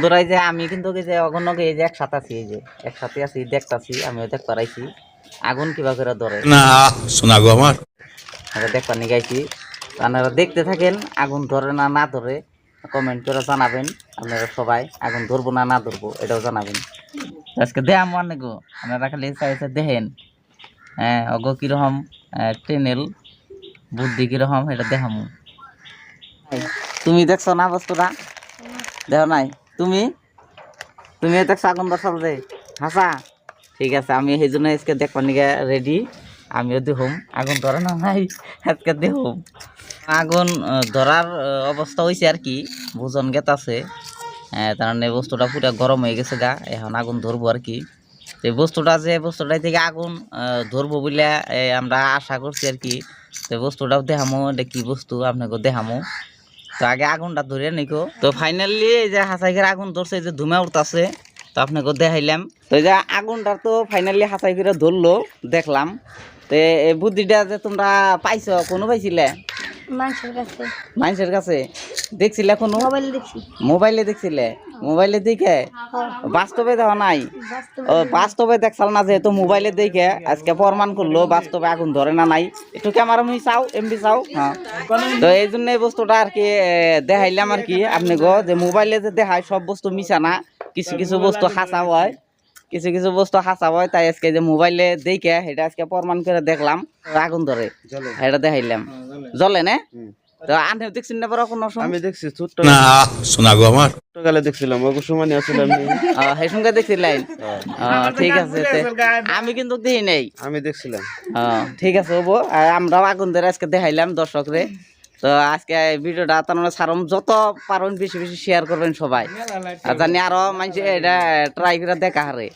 বন্ধুরা এই যে আমি কিন্তু যে অগণ্য এই যে একসাথে আছি এই যে একসাথে আছি দেখতাছি আমিও দেখতে পারাইছি। আগুন কিবা করে ধরে। না শোনা গো আমার। দেখবার নিয়ে গাইছি। আপনারা দেখতে থাকেন আগুন ধরে না না ধরে। কমেন্ট করে জানাবেন আপনারা সবাই আগুন ধরবো না না ধরবো এটাও জানাবেন। আজকে দেখাম মানে গো আপনারা খালি চাইছে দেখেন। হ্যাঁ অগো কীরকম ট্রেনেল বুদ্ধি কীরকম এটা দেখামু। তুমি দেখছ না বস্তুটা? দেখো নাই? তুমি? তুমি দেখছ আগুন দশাল যে হাসা? ঠিক আছে, আমি সেই জন্য আজকে দেখবার নিকে রেডি আমিও দেখুম। আগুন ধরে না নাই, আজকে দেখুম। আগুন ধরার অবস্থা হয়েছে আর কি ভোজন গেত আছে তার মানে বস্তুটা পুরো গরম হয়ে গেছে গা, এখন আগুন ধরবো আর কি। এই বস্তুটা যে বস্তুটা থেকে আগুন ধরবো বলে আমরা আশা করছি আর কি। তো বস্তুটাও দেখামো, এটা কি বস্তু আপনাকে দেখামো। তো আগে আগুনটা ধরে নিকো। তো ফাইনালি এই যে হাসাইকের আগুন ধরছে এই যে ধুমা উঠতেছে তো আপনাকে দেখাইলাম। তো এই যে আগুনটা তো ফাইনালি হাসাই করে ধরলো দেখলাম। তো এই বুদ্ধিটা যে তোমরা পাইছ কোনো পাইছিলে? মানুষের কাছে। মানুষের কাছে? দেখছিলে কোনো? মোবাইল দেখছি। মোবাইলে দেখছিলে? মোবাইলে দেখে? বাস্তবে দেওয়া নাই? ও বাস্তবে দেখছাল না যেহেতু মোবাইলে দেখে। আজকে প্রমাণ করল বাস্তবে আগুন ধরে না নাই। একটু ক্যামেরা মুই চাও এমবি চাও? হ্যাঁ। তো এই জন্য এই বস্তুটা আর কি দেখাইলাম আর কি আপনি গো যে মোবাইলে যে দেখায় সব বস্তু মিশা না। কিছু কিছু বস্তু হাসা হয়। কিছু কিছু বস্তু হাসা হয় তাই আজকে যে মোবাইলে দেখে সেটা আজকে প্রমাণ করে দেখলাম। আগুন ধরে এটা দেখাইলাম। জ্বলে। না? তো আনতে দেখছেন না বড় কোনো সময় আমি দেখছি ছোট্ট না শোনা গো আমার। ছোটকালে দেখছিলাম সমানে আসলে আমি। সেই সঙ্গে দেখছিলেন ঠিক আছে আমি কিন্তু দেখি নাই। আমি দেখছিলাম। ঠিক আছে আমরাও আগুন ধরে আজকে দেখাইলাম দর্শকরে। তো আজকে ভিডিওটা তার মানে সারম যত পারেন বেশি বেশি শেয়ার করবেন সবাই। জানি আরও মানুষ এটা ট্রাই করে দেখা হারে।